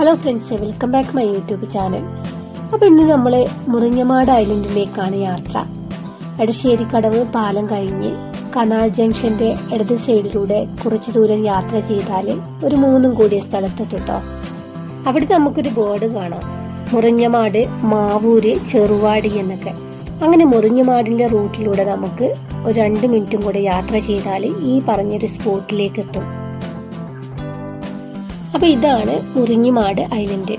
Hello friends welcome back my YouTube channel അപ്പോൾ ഇന്ന് നമ്മൾ മുറിഞ്ഞമാട് ഐലൻഡിലേക്കാണ് യാത്ര. എടശ്ശേരി കടവ് പാലം കഴിഞ്ഞ് കനാൽ ജംഗ്ഷന്റെ ഇടത് സൈഡിലൂടെ കുറച്ച് ദൂരം യാത്ര ചെയ്താൽ ഒരു മൂന്നും കൂടിയ സ്ഥലത്തെത്തിട്ടോ. അവിടെ നമുക്കൊരു ബോർഡ് കാണാം. മുറിഞ്ഞമാട് മാവൂര് ചെറുവാടി എന്നൊക്കെ. അങ്ങനെ മുറിഞ്ഞമാടിന്റെ റൂട്ടിലൂടെ നമുക്ക് ഒരു രണ്ട് മിനിറ്റും കൂടെ യാത്ര ചെയ്താൽ ഈ പറഞ്ഞൊരു സ്പോട്ടിലേക്ക് എത്തും. അപ്പൊ ഇതാണ് മുറിഞ്ഞിമാട് ഐലൻഡ്.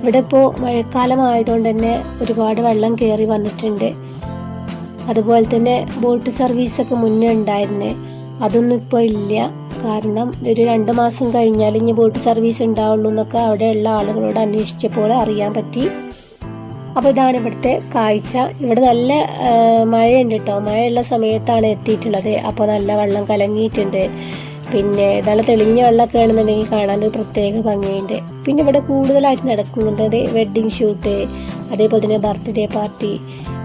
ഇവിടെ ഇപ്പോൾ മഴക്കാലം ആയതുകൊണ്ട് തന്നെ ഒരുപാട് വെള്ളം കയറി വന്നിട്ടുണ്ട്. അതുപോലെ തന്നെ ബോട്ട് സർവീസൊക്കെ മുന്നേ ഉണ്ടായിരുന്നേ. അതൊന്നും ഇപ്പോൾ ഇല്ല. കാരണം ഒരു രണ്ട് മാസം കഴിഞ്ഞാൽ ഇനി ബോട്ട് സർവീസ് ഉണ്ടാവുള്ളൂ എന്നൊക്കെ അവിടെയുള്ള ആളുകളോട് അന്വേഷിച്ചപ്പോൾ അറിയാൻ പറ്റി. അപ്പോൾ ഇതാണ് ഇവിടുത്തെ കാഴ്ച. ഇവിടെ നല്ല മഴയുണ്ട് കേട്ടോ. മഴയുള്ള സമയത്താണ് എത്തിയിട്ടുള്ളത്. അപ്പോൾ നല്ല വെള്ളം കലങ്ങിയിട്ടുണ്ട്. പിന്നെ നല്ല തെളിഞ്ഞ വെള്ളമൊക്കെ ആണെന്നുണ്ടെങ്കിൽ കാണാൻ ഒരു പ്രത്യേക ഭംഗിയുണ്ട്. പിന്നെ ഇവിടെ കൂടുതലായിട്ട് നടക്കുന്നത് വെഡ്ഡിങ് ഷൂട്ട് അതേപോലെ തന്നെ ബർത്ത്ഡേ പാർട്ടി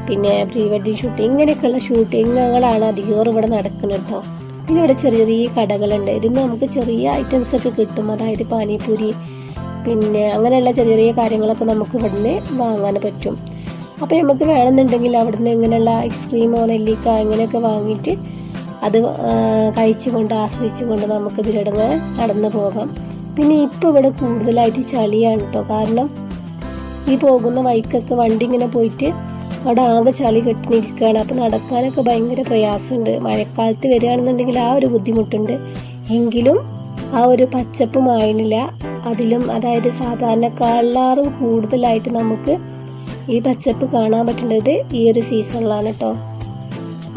പിന്നെ പ്രീ വെഡ്ഡിങ് ഷൂട്ട് ഇങ്ങനെയൊക്കെയുള്ള ഷൂട്ടിങ്ങുകളാണ് അധികവും ഇവിടെ നടക്കുന്നത് കേട്ടോ പിന്നെ ഇവിടെ ചെറിയ ചെറിയ കടകളുണ്ട്. ഇതിന് നമുക്ക് ചെറിയ ഐറ്റംസ് ഒക്കെ കിട്ടും. അതായത് പാനിപൂരി പിന്നെ അങ്ങനെയുള്ള ചെറിയ ചെറിയ കാര്യങ്ങളൊക്കെ നമുക്ക് ഇവിടുന്ന് വാങ്ങാൻ പറ്റും. അപ്പോൾ നമുക്ക് വേണമെന്നുണ്ടെങ്കിൽ അവിടുന്ന് ഇങ്ങനെയുള്ള ഐസ്ക്രീമോ നെല്ലിക്ക ഇങ്ങനെയൊക്കെ വാങ്ങിയിട്ട് അത് കഴിച്ചുകൊണ്ട് ആസ്വദിച്ചുകൊണ്ട് നമുക്ക് ഇതിലിടങ്ങ് നടന്നു പോകാം. പിന്നെ ഇപ്പോൾ ഇവിടെ കൂടുതലായിട്ട് ചളിയാണ് കേട്ടോ കാരണം ഈ പോകുന്ന വഴിക്കൊക്കെ വണ്ടി ഇങ്ങനെ പോയിട്ട് അവിടെ ആകെ ചളി കെട്ടി നിൽക്കുകയാണ് അപ്പോൾ നടക്കാനൊക്കെ ഭയങ്കര പ്രയാസമുണ്ട്. മഴക്കാലത്ത് വരികയാണെന്നുണ്ടെങ്കിൽ ആ ഒരു ബുദ്ധിമുട്ടുണ്ട്. എങ്കിലും ആ ഒരു പച്ചപ്പ് മായണില്ല അതിലും അതായത് സാധാരണക്കാളിലാറും കൂടുതലായിട്ട് നമുക്ക് ഈ പച്ചപ്പ് കാണാൻ പറ്റുന്നത് ഈ ഒരു സീസണിലാണ് കേട്ടോ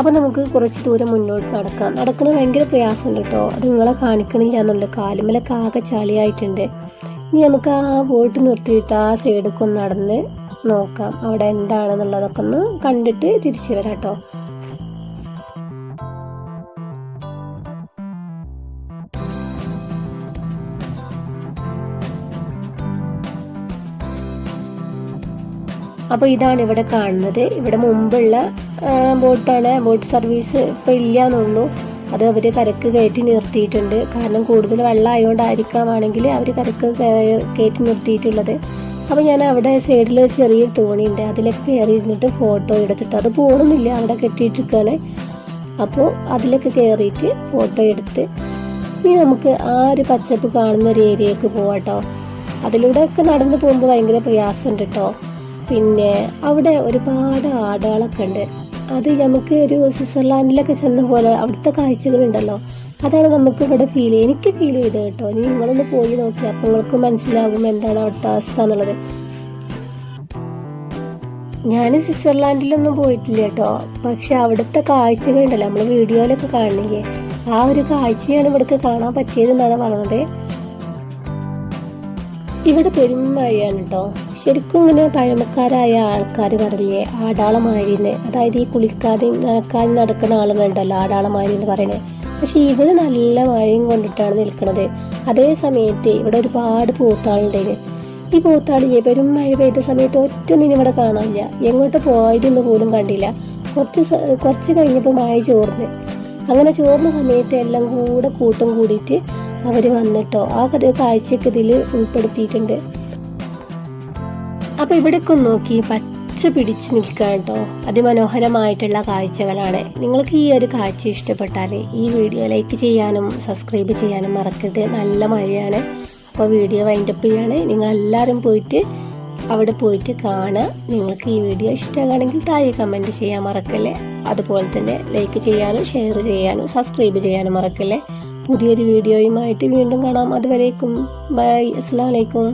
അപ്പോൾ നമുക്ക് കുറച്ച് ദൂരം മുന്നോട്ട് നടക്കാം. നടക്കണ ഭയങ്കര പ്രയാസമുണ്ട് കേട്ടോ. അത് നിങ്ങളെ കാണിക്കണില്ലാന്നുള്ളൂ കാലുമലൊക്കെ ആകെ ചളിയായിട്ടുണ്ട്. ഇനി നമുക്ക് ആ ബോട്ട് നിർത്തിയിട്ട് ആ സൈഡൊക്കെ ഒന്ന് നടന്ന് നോക്കാം. അവിടെ എന്താണെന്നുള്ളതൊക്കെ ഒന്ന് കണ്ടിട്ട് തിരിച്ചു വരാം കേട്ടോ. അപ്പോൾ ഇതാണ് ഇവിടെ കാണുന്നത്. ഇവിടെ മുമ്പുള്ള ബോട്ടാണ്. ബോട്ട് സർവീസ് ഇപ്പോൾ ഇല്ല എന്നുള്ളൂ അത് അവർ കരക്ക് കയറ്റി നിർത്തിയിട്ടുണ്ട്. കാരണം കൂടുതൽ വെള്ളം ആയതുകൊണ്ടായിരിക്കാമാണെങ്കിൽ അവർ കരക്ക് കയറ്റി നിർത്തിയിട്ടുള്ളത്. അപ്പോൾ ഞാൻ അവിടെ സൈഡിൽ ഒരു ചെറിയ തോണിയുണ്ട്. അതിലൊക്കെ കയറി ഇരുന്നിട്ട് ഫോട്ടോ എടുത്തിട്ട് അത് പോകണമെന്നില്ല അവിടെ കെട്ടിയിട്ടിരിക്കുകയാണ് അപ്പോൾ അതിലൊക്കെ കയറിയിട്ട് ഫോട്ടോ എടുത്ത് ഇനി നമുക്ക് ആ ഒരു പച്ചപ്പ് കാണുന്ന ഒരു ഏരിയക്ക് പോവാട്ടോ. അതിലൂടെ ഒക്കെ നടന്നു പോകുമ്പോൾ ഭയങ്കര പ്രയാസമുണ്ട് കേട്ടോ പിന്നെ അവിടെ ഒരുപാട് ആടുകളൊക്കെ ഉണ്ട് അത് നമുക്ക് ഒരു സ്വിറ്റ്സർലാൻഡിലൊക്കെ ചെന്ന പോലെ അവിടുത്തെ കാഴ്ചകളുണ്ടല്ലോ. അതാണ് നമുക്ക് ഇവിടെ ഫീൽ ചെയ്യുക എനിക്ക് ഫീൽ ചെയ്തത് കേട്ടോ. ഇനി നിങ്ങളൊന്ന് പോയി നോക്കി അപ്പോൾ നിങ്ങൾക്ക് മനസ്സിലാകും എന്താണ് അവിടുത്തെ അവസ്ഥ എന്നുള്ളത്. ഞാൻ സ്വിറ്റ്സർലാൻഡിലൊന്നും പോയിട്ടില്ല കേട്ടോ. പക്ഷെ അവിടുത്തെ കാഴ്ചകളുണ്ടല്ലോ. നമ്മൾ വീഡിയോയിലൊക്കെ കാണണെങ്കിൽ ആ ഒരു കാഴ്ചയാണ് ഇവിടേക്ക് കാണാൻ പറ്റിയതെന്നാണ് പറഞ്ഞത്. ഇവിടെ പെരുമഴയാണ് കേട്ടോ. ശരിക്കും ഇങ്ങനെ പഴമക്കാരായ ആൾക്കാർ പറയേ ആടാളമാരിന്ന് അതായത് ഈ കുളിക്കാതെയും നനക്കാതെയും നടക്കുന്ന ആളുകളുണ്ടല്ലോ ആടാളമാരി എന്ന് പറയുന്നത് പക്ഷെ ഇവർ നല്ല മഴയും കൊണ്ടിട്ടാണ് നിൽക്കുന്നത് അതേ സമയത്ത് ഇവിടെ ഒരുപാട് പൂത്താളുണ്ടായിരുന്നു ഈ പൂത്താളില്ലേ പെരും മഴ പെയ്ത സമയത്ത് ഒറ്റൊന്നിനും ഇവിടെ കാണാനില്ല. എങ്ങോട്ട് പോയതെന്ന് പോലും കണ്ടില്ല. കുറച്ച് കുറച്ച് കഴിഞ്ഞപ്പോൾ മഴ ചോർന്ന്. അങ്ങനെ ചോർന്ന സമയത്ത് എല്ലാം കൂടെ കൂട്ടം കൂടിയിട്ട് അവർ വന്നിട്ടോ ആ കാഴ്ചക്ക് ഇതിൽ ഉൾപ്പെടുത്തിയിട്ടുണ്ട്. അപ്പൊ ഇവിടെ ഒന്ന് നോക്കി പച്ച പിടിച്ച് നിൽക്കുക കേട്ടോ. അതിമനോഹരമായിട്ടുള്ള കാഴ്ചകളാണ്. നിങ്ങൾക്ക് ഈ ഒരു കാഴ്ച ഇഷ്ടപ്പെട്ടാൽ ഈ വീഡിയോ ലൈക്ക് ചെയ്യാനും സബ്സ്ക്രൈബ് ചെയ്യാനും മറക്കരുത്. നല്ല മഴയാണ്. അപ്പോൾ വീഡിയോ വൈൻഡപ്പ് ചെയ്യാണ്. നിങ്ങളെല്ലാവരും പോയിട്ട് അവിടെ പോയിട്ട് കാണുക. നിങ്ങൾക്ക് ഈ വീഡിയോ ഇഷ്ടമാണെങ്കിൽ താഴെ കമന്റ് ചെയ്യാൻ മറക്കല്ലേ? അതുപോലെ തന്നെ ലൈക്ക് ചെയ്യാനും ഷെയർ ചെയ്യാനും സബ്സ്ക്രൈബ് ചെയ്യാനും മറക്കല്ലേ? പുതിയൊരു വീഡിയോയുമായിട്ട് വീണ്ടും കാണാം. അതുവരേക്കും. ബൈ അസ്സാം വലൈക്കും